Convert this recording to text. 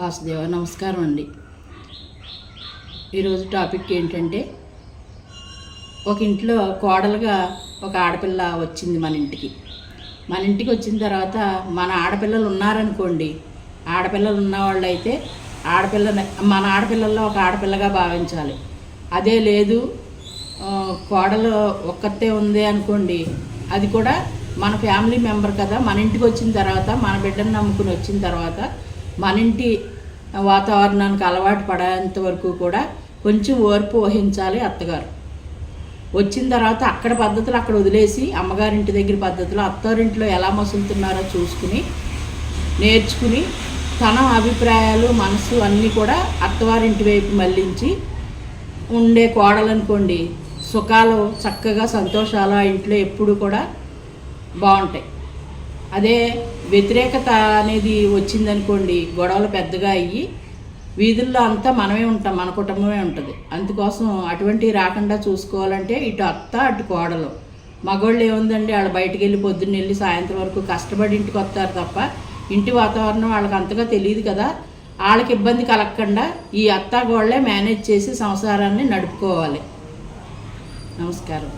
వాసుదేవ నమస్కారం అండి. ఈరోజు టాపిక్ ఏంటంటే ఒక ఇంట్లో కోడలుగా ఒక ఆడపిల్ల వచ్చింది మన ఇంటికి. మన ఇంటికి వచ్చిన తర్వాత మన ఆడపిల్లలు ఉన్నారనుకోండి ఆడపిల్లలు ఉన్నవాళ్ళు అయితే ఆడపిల్ల మన ఆడపిల్లల్లో ఒక ఆడపిల్లగా భావించాలి. అదే లేదు కోడలు ఒక్కతే ఉంది అనుకోండి అది కూడా మన ఫ్యామిలీ మెంబర్ కదా మన ఇంటికి వచ్చిన తర్వాత మన బిడ్డను నమ్ముకుని వచ్చిన తర్వాత మన ఇంటి వాతావరణానికి అలవాటు పడేంత వరకు కూడా కొంచెం ఓర్పు వహించాలి అత్తగారు. వచ్చిన తర్వాత అక్కడ పద్ధతులు అక్కడ వదిలేసి అమ్మగారింటి దగ్గర పద్ధతులు అత్తవారింట్లో ఎలా మసులుతున్నారో చూసుకుని నేర్చుకుని తన అభిప్రాయాలు మనసు అన్నీ కూడా అత్తవారింటి వైపు మళ్ళించి ఉండే కోడలనుకోండి సుఖాలు చక్కగా సంతోషాలు ఆ ఇంట్లో ఎప్పుడు కూడా బాగుంటాయి. అదే వ్యతిరేకత అనేది వచ్చిందనుకోండి గొడవలు పెద్దగా అయ్యి వీధుల్లో అంతా మనమే ఉంటాం మన కుటుంబమే ఉంటుంది. అందుకోసం అటువంటివి రాకుండా చూసుకోవాలంటే ఇటు అత్త అటు కోడలు. మగవాళ్ళు ఏముందండి వాళ్ళు బయటికి వెళ్ళి పొద్దున్న వెళ్ళి సాయంత్రం వరకు కష్టపడి ఇంటికి వస్తారు తప్ప ఇంటి వాతావరణం వాళ్ళకి అంతగా తెలియదు కదా. వాళ్ళకి ఇబ్బంది కలగకుండా ఈ అత్తగోళ్ళే మేనేజ్ చేసి సంసారాన్ని నడుపుకోవాలి. నమస్కారం.